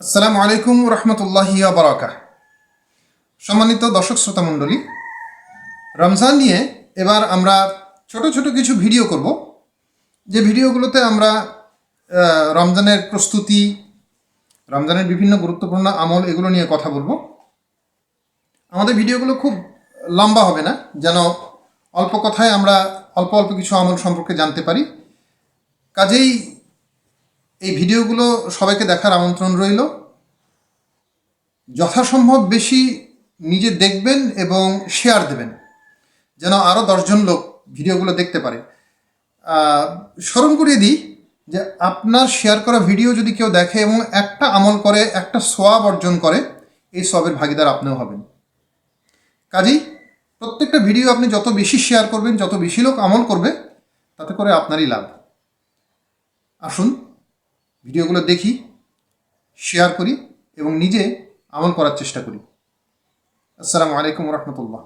আসসালামু আলাইকুম রহমতুল্লাহি বারাকা সম্মানিত দর্শক শ্রোতা মণ্ডলী, রমজান নিয়ে এবার আমরা ছোট ছোট কিছু ভিডিও করব। যে ভিডিওগুলোতে আমরা রমজানের প্রস্তুতি, রমজানের বিভিন্ন গুরুত্বপূর্ণ আমল এগুলো নিয়ে কথা বলব। আমাদের ভিডিওগুলো খুব লম্বা হবে না, যেন অল্প কথায় আমরা অল্প অল্প কিছু আমল সম্পর্কে জানতে পারি। কাজেই এই ভিডিওগুলো সবাইকে দেখার আমন্ত্রণ রইল। যথাসম্ভব বেশি নিজে দেখবেন এবং শেয়ার দেবেন, যেন আরও দশজন লোক ভিডিওগুলো দেখতে পারে। স্মরণ করিয়ে দিই যে আপনার শেয়ার করা ভিডিও যদি কেউ দেখে এবং একটা আমল করে, একটা সোয়াব অর্জন করে, এই সবের ভাগিদার আপনিও হবেন। কাজেই প্রত্যেকটা ভিডিও আপনি যত বেশি শেয়ার করবেন, যত বেশি লোক আমল করবে, তাতে করে আপনারই লাভ। আসুন ভিডিওগুলো দেখি শেয়ার করি এবং নিজে আমল করার চেষ্টা করি। আসসালামু আলাইকুম রহমতুল্লাহ।